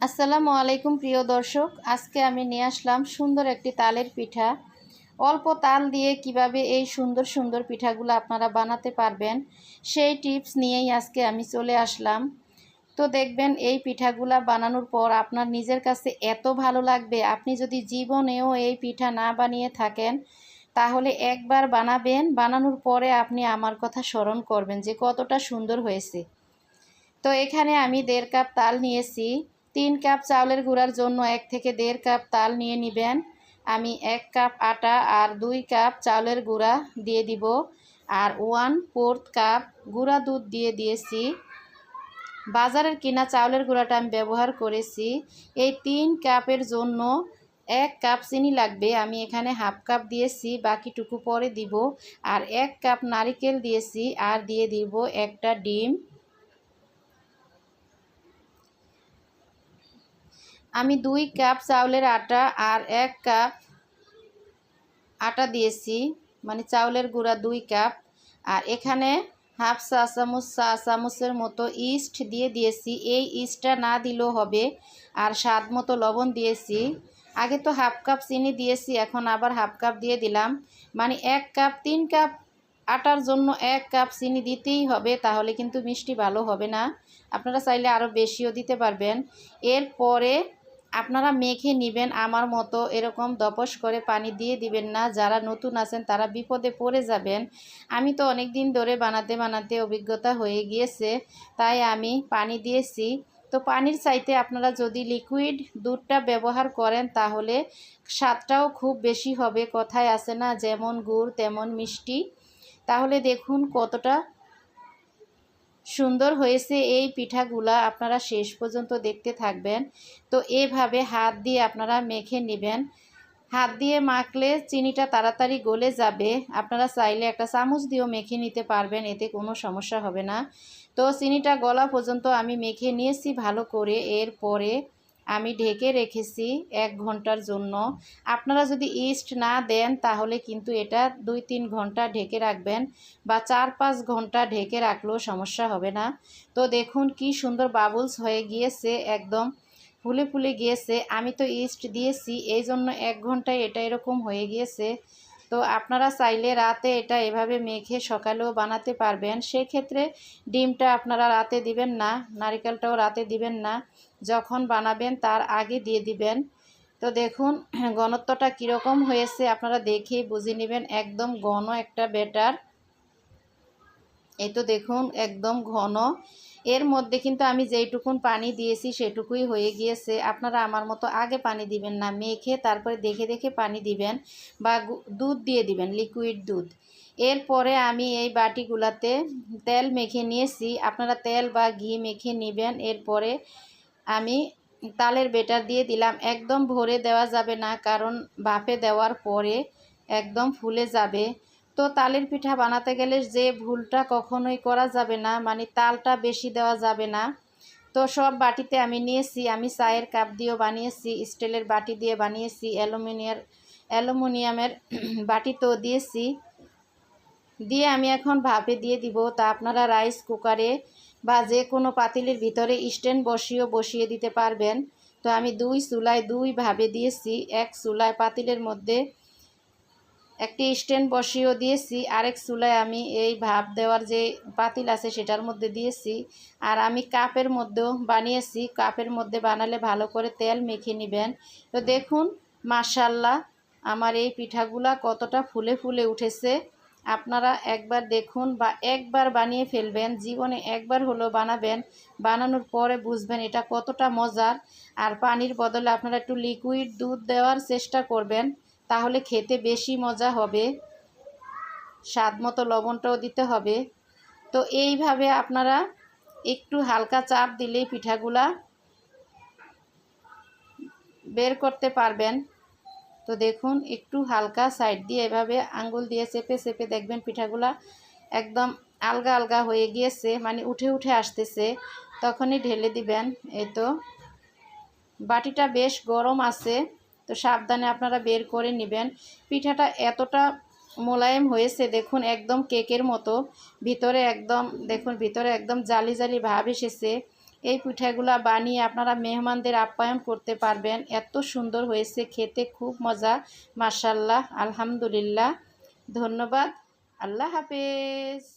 আসসালামু আলাইকুম, প্রিয় দর্শক। আজকে আমি নিয়ে আসলাম সুন্দর একটি তালের পিঠা। অল্প তাল দিয়ে কীভাবে এই সুন্দর সুন্দর পিঠাগুলো আপনারা বানাতে পারবেন, সেই টিপস নিয়েই আজকে আমি চলে আসলাম। তো দেখবেন, এই পিঠাগুলা বানানোর পর আপনার নিজের কাছে এত ভালো লাগবে। আপনি যদি জীবনেও এই পিঠা না বানিয়ে থাকেন, তাহলে একবার বানাবেন, বানানোর পরে আপনি আমার কথা স্মরণ করবেন যে কতটা সুন্দর হয়েছে। তো এখানে আমি দেড় কাপ তাল নিয়েছি। তিন কাপ চাউলের গুঁড়ার জন্য এক থেকে দেড় কাপ তাল নিয়ে নেবেন। আমি এক কাপ আটা আর দুই কাপ চাউলের গুঁড়া দিয়ে দিব আর ওয়ান ফোর্থ কাপ গুঁড়া দুধ দিয়ে দিয়েছি। বাজারের কিনা চাউলের গুঁড়াটা আমি ব্যবহার করেছি। এই তিন কাপের জন্য এক কাপ চিনি লাগবে। আমি এখানে হাফ কাপ দিয়েছি, বাকিটুকু পরে দিব। আর এক কাপ নারিকেল দিয়েছি আর দিয়ে দিব একটা ডিম। আমি দুই কাপ চাউলের আটা আর এক কাপ আটা দিয়েছি মানে চাউলের গুঁড়া দুই কাপ। আর এখানে হাফ চা চামচ, চা চামচের মতো ইস্ট দিয়ে দিয়েছি। এই ইস্টটা না দিলেও হবে। আর স্বাদ মতো লবণ দিয়েছি। আগে তো হাফ কাপ চিনি দিয়েছি, এখন আবার হাফ কাপ দিয়ে দিলাম। মানে এক কাপ, তিন কাপ আটার জন্য এক কাপ চিনি দিতেই হবে, তাহলে কিন্তু মিষ্টি ভালো হবে না। আপনারা চাইলে আরও বেশিও দিতে পারবেন। এরপরে আপনারা মেখে নেবেন, আমার মতো এরকম দপস করে পানি দিয়ে দিবেন না। যারা নতুন আছেন, তারা বিপদে পড়ে যাবেন। আমি তো অনেক দিন ধরে বানাতে বানাতে অভিজ্ঞতা হয়ে গিয়েছে, তাই আমি পানি দিয়েছি। তো পানির চাইতে আপনারা যদি লিকুইড দুধটা ব্যবহার করেন, তাহলে স্বাদটাও খুব বেশি হবে। কথায় আছে না, যেমন গুড় তেমন মিষ্টি। তাহলে দেখুন কতটা সুন্দর হয়েছে এই পিঠাগুলা, আপনারা শেষ পর্যন্ত দেখতে থাকবেন। তো এভাবে হাত দিয়ে আপনারা মেখে নেবেন। হাত দিয়ে মাখলে চিনিটা তাড়াতাড়ি গলে যাবে। আপনারা চাইলে একটা চামচ দিয়েও মেখে নিতে পারবেন, এতে কোনো সমস্যা হবে না। তো চিনিটা গলা পর্যন্ত আমি মেখে নিয়েছি ভালো করে। এরপরে আমি ঢেকে রেখেছি এক ঘণ্টার জন্য। আপনারা যদি ইস্ট না দেন, তাহলে কিন্তু এটা দুই তিন ঘণ্টা ঢেকে রাখবেন বা চার পাঁচ ঘণ্টা ঢেকে রাখলেও সমস্যা হবে না। তো দেখুন কি সুন্দর বাবলস হয়ে গিয়েছে, একদম ফুলে ফুলে গিয়েছে। আমি তো ইস্ট দিয়েছি এই জন্য এক ঘন্টায় এটা এরকম হয়ে গিয়েছে। তো আপনারা চাইলে রাতে এটা এভাবে মেখে সকালেও বানাতে পারবেন। সেক্ষেত্রে ডিমটা আপনারা রাতে দিবেন না, নারিকেলটাও রাতে দিবেন না। যখন বানাবেন তার আগে দিয়ে দিবেন। তো দেখুন, ঘনত্বটা কীরকম হয়েছে আপনারা দেখেই বুঝে নেবেন। একদম ঘন একটা ব্যাটার। এই তো দেখুন, একদম ঘন। এর মধ্যে কিন্তু আমি যেইটুকুন পানি দিয়েছি সেটুকুই হয়ে গিয়েছে। আপনারা আমার মতো আগে পানি দিবেন না, মেখে তারপরে দেখে দেখে পানি দিবেন বা দুধ দিয়ে দিবেন লিকুইড দুধ। এরপরে আমি এই বাটিগুলাতে তেল মেখে নিয়েছি। আপনারা তেল বা ঘি মেখে নেবেন। এরপরে আমি তালের বেটার দিয়ে দিলাম। একদম ভরে দেওয়া যাবে না, কারণ বাফে দেওয়ার পরে একদম ফুলে যাবে। তো তালের পিঠা বানাতে গেলে যে ভুলটা কখনোই করা যাবে না মানে তালটা বেশি দেওয়া যাবে না। তো সব বাটিতে আমি নিয়েছি, আমি চায়ের কাপ দিয়েও বানিয়েছি, স্টিলের বাটি দিয়ে বানিয়েছি, অ্যালুমিনিয়ার, অ্যালুমিনিয়ামের বাটিতেও দিয়েছি। দিয়ে আমি এখন ভাপে দিয়ে দিব। তা আপনারা রাইস কুকারে বা যে কোনো পাতিলের ভিতরে স্ট্যান্ড বসিয়েও বসিয়ে দিতে পারবেন। তো আমি দুই চুলায় দুই ভাবে দিয়েছি। এক চুলায় পাতিলের মধ্যে একটি স্ট্যান্ড বসিয়েও দিয়েছি, আরেক চুলায় আমি এই ভাপ দেওয়ার যে পাতিল আছে সেটার মধ্যে দিয়েছি। আর আমি কাপের মধ্যেও বানিয়েছি, কাপের মধ্যে বানালে ভালো করে তেল মেখে নেবেন। তো দেখুন মার্শাল্লাহ আমার এই পিঠাগুলা কতটা ফুলে ফুলে উঠেছে। আপনারা একবার দেখুন বা একবার বানিয়ে ফেলবেন, জীবনে একবার হলো বানাবেন। বানানোর পরে বুঝবেন এটা কতটা মজার। আর পানির বদলে আপনারা একটু লিকুইড দুধ দেওয়ার চেষ্টা করবেন। তাহলে খেতে বেশি মজা হবে। স্বাদ মতো লবণটাও দিতে হবে। তো এইভাবে আপনারা একটু হালকা চাপ দিলেই পিঠাগুলা বের করতে পারবেন। তো দেখুন, একটু হালকা সাইড দিয়ে এভাবে আঙ্গুল দিয়ে চেপে চেপে দেখবেন পিঠাগুলা একদম আলগা আলগা হয়ে গিয়েছে মানে উঠে উঠে আসতেছে। তখনই ঢেলে দিবেন। এই তো বাটিটা বেশ গরম আছে। তো সাবধানে আপনারা বের করে নেবেন। পিঠাটা এতটা মোলায়েম হয়েছে, দেখুন একদম কেকের মতো। ভিতরে একদম, দেখুন ভিতরে একদম জালি জালি ভাব এসেছে। এই পিঠাগুলা বানিয়ে আপনারা মেহমানদের আপ্যায়ন করতে পারবেন। এত সুন্দর হয়েছে, খেতে খুব মজা। মাসাল্লাহ আলহামদুলিল্লাহ। ধন্যবাদ, আল্লাহ হাফেজ।